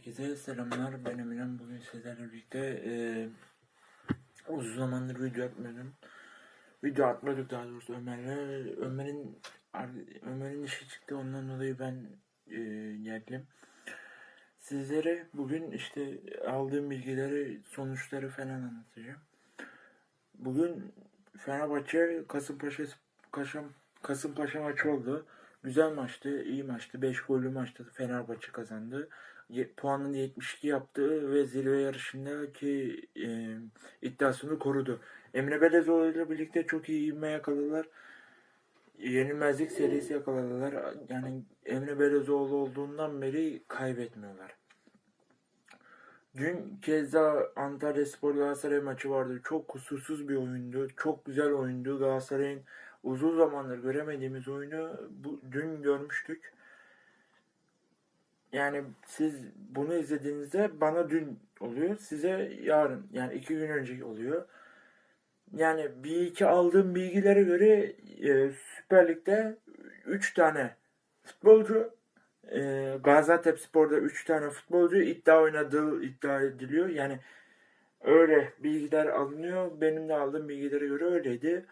Herkese selamlar. Ben Emirhan. Bugün sizlerle birlikte eee uzun zamandır video atmıyordum. Video atmadık daha doğrusu Ömer'le. Ömer'in Ömer'in işi çıktı. Ondan dolayı ben eee, geldim. Sizlere bugün işte aldığım bilgileri, sonuçları falan anlatacağım. Bugün Fenerbahçe Kasımpaşa Kasım, Kasımpaşa maçı oldu. Güzel maçtı, iyi maçtı. 5 gollü maçtı. Fenerbahçe kazandı. Puanını 72 yaptı ve zirve yarışındaki e, iddiasını korudu. Emre Belezoğlu ile birlikte çok iyi ivme yakaladılar. Yenilmezlik serisi yakaladılar. Yani Emre Belezoğlu olduğundan beri kaybetmiyorlar. Dün keza Antalya Spor Galatasaray maçı vardı. Çok kusursuz bir oyundu. Çok güzel oyundu. Galatasaray'ın uzun zamandır göremediğimiz oyunu bu, dün görmüştük. Yani siz bunu izlediğinizde bana dün oluyor. Size yarın yani iki gün önce oluyor. Yani bir iki aldığım bilgilere göre e, Süper Lig'de 3 tane futbolcu e, Gaziantep Spor'da 3 tane futbolcu iddia oynadığı iddia ediliyor. Yani öyle bilgiler alınıyor. Benim de aldığım bilgilere göre öyleydi.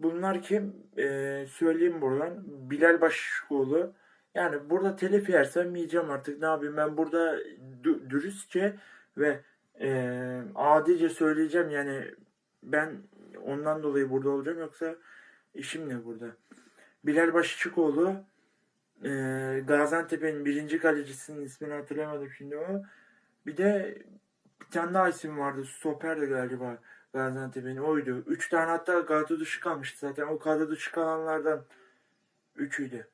Bunlar kim? E, söyleyeyim buradan. Bilal Başkoğlu. Yani burada telif yersem yiyeceğim artık. Ne yapayım? Ben burada dü- dürüstçe ve e, adice söyleyeceğim. Yani ben ondan dolayı burada olacağım. Yoksa işim ne burada? Bilal Başçıkoğlu e, Gaziantep'in birinci kalecisinin ismini hatırlamadım şimdi o. Bir de bir tane daha isim vardı. Stoper de galiba Gaziantep'in oydu. Üç tane hatta kadro dışı kalmıştı zaten. O kadro dışı kalanlardan üçüydü.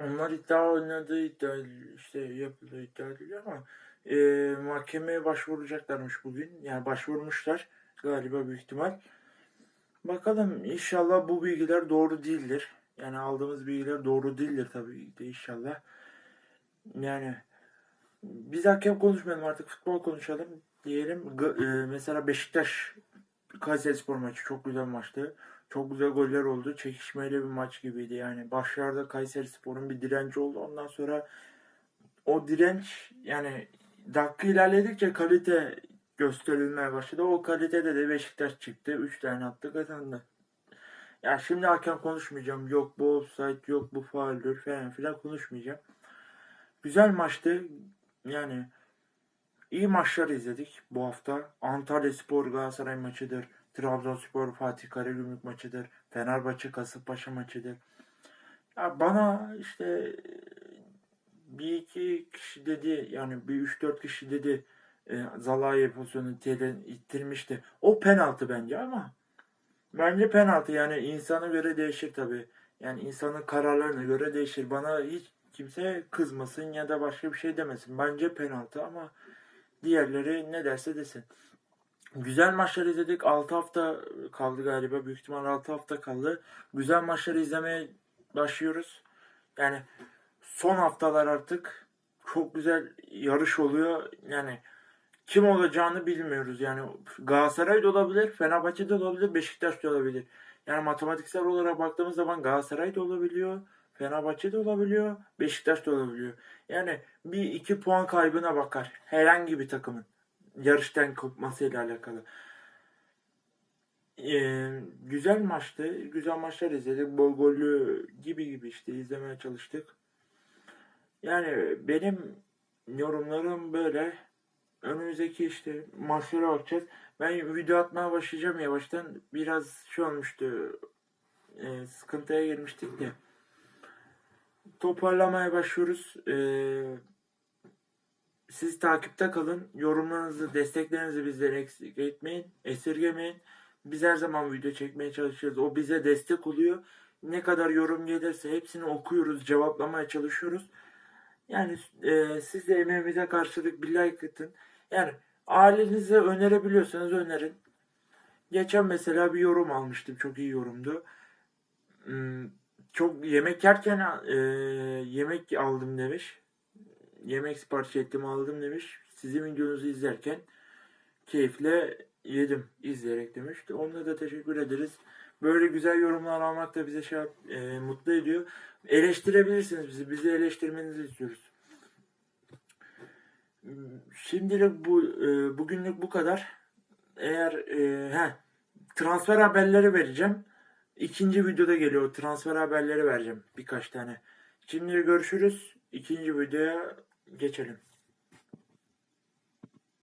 Onlar iddia oynadığı iddia işte yapıldığı iddia ediliyor ama e, mahkemeye başvuracaklarmış bugün. Yani başvurmuşlar galiba büyük ihtimal. Bakalım inşallah bu bilgiler doğru değildir. Yani aldığımız bilgiler doğru değildir tabii de inşallah. Yani biz hakem konuşmayalım artık futbol konuşalım diyelim. G- e, mesela Beşiktaş Kayserispor maçı çok güzel maçtı. Çok güzel goller oldu. Çekişmeli bir maç gibiydi yani. Başlarda Kayserispor'un bir direnci oldu. Ondan sonra o direnç yani dakika ilerledikçe kalite gösterilmeye başladı. O kalitede de Beşiktaş çıktı. 3 tane attı kazandı. Ya şimdi hakem konuşmayacağım. Yok bu offside, yok bu fauldür falan filan konuşmayacağım. Güzel maçtı. Yani iyi maçlar izledik bu hafta. Antalya Spor Galatasaray maçıdır. Trabzonspor Fatih Karagümrük maçıdır. Fenerbahçe Kasımpaşa maçıdır. Ya bana işte bir iki kişi dedi yani bir üç dört kişi dedi e, Zalai pozisyonu telen ittirmişti. O penaltı bence ama bence penaltı yani insana göre değişir tabi. Yani insanın kararlarına göre değişir. Bana hiç kimse kızmasın ya da başka bir şey demesin. Bence penaltı ama diğerleri ne derse desin. Güzel maçlar izledik. 6 hafta kaldı galiba. Büyük ihtimal 6 hafta kaldı. Güzel maçları izlemeye başlıyoruz. Yani son haftalar artık çok güzel yarış oluyor. Yani kim olacağını bilmiyoruz. Yani Galatasaray da olabilir, Fenerbahçe de olabilir, Beşiktaş da olabilir. Yani matematiksel olarak baktığımız zaman Galatasaray da olabiliyor, Fenerbahçe de olabiliyor, Beşiktaş da olabiliyor. Yani bir iki puan kaybına bakar herhangi bir takımın yarıştan kopmasıyla alakalı. Ee, güzel maçtı. Güzel maçlar izledik. Bol gollü gibi gibi işte izlemeye çalıştık. Yani benim yorumlarım böyle. Önümüzdeki işte maçlara bakacağız. Ben video atmaya başlayacağım yavaştan. Biraz şey olmuştu. e, sıkıntıya girmiştik de. Toparlamaya başlıyoruz. Ee, siz takipte kalın. Yorumlarınızı, desteklerinizi bizden eksik etmeyin. Esirgemeyin. Biz her zaman video çekmeye çalışıyoruz. O bize destek oluyor. Ne kadar yorum gelirse hepsini okuyoruz, cevaplamaya çalışıyoruz. Yani e, siz de emeğimize karşılık bir like atın. Yani ailenize önerebiliyorsanız önerin. Geçen mesela bir yorum almıştım. Çok iyi yorumdu. Hmm, Çok yemek yerken e, yemek aldım demiş. Yemek sipariş ettim aldım demiş. Sizin videonuzu izlerken keyifle yedim izleyerek demişti. Onlara da teşekkür ederiz. Böyle güzel yorumlar almak da bize şey e, mutlu ediyor. Eleştirebilirsiniz bizi. Bizi eleştirmenizi istiyoruz. Şimdilik bu e, bugünlük bu kadar. Eğer e, he, transfer haberleri vereceğim. İkinci videoda geliyor. Transfer haberleri vereceğim birkaç tane. Şimdi görüşürüz. İkinci videoya geçelim.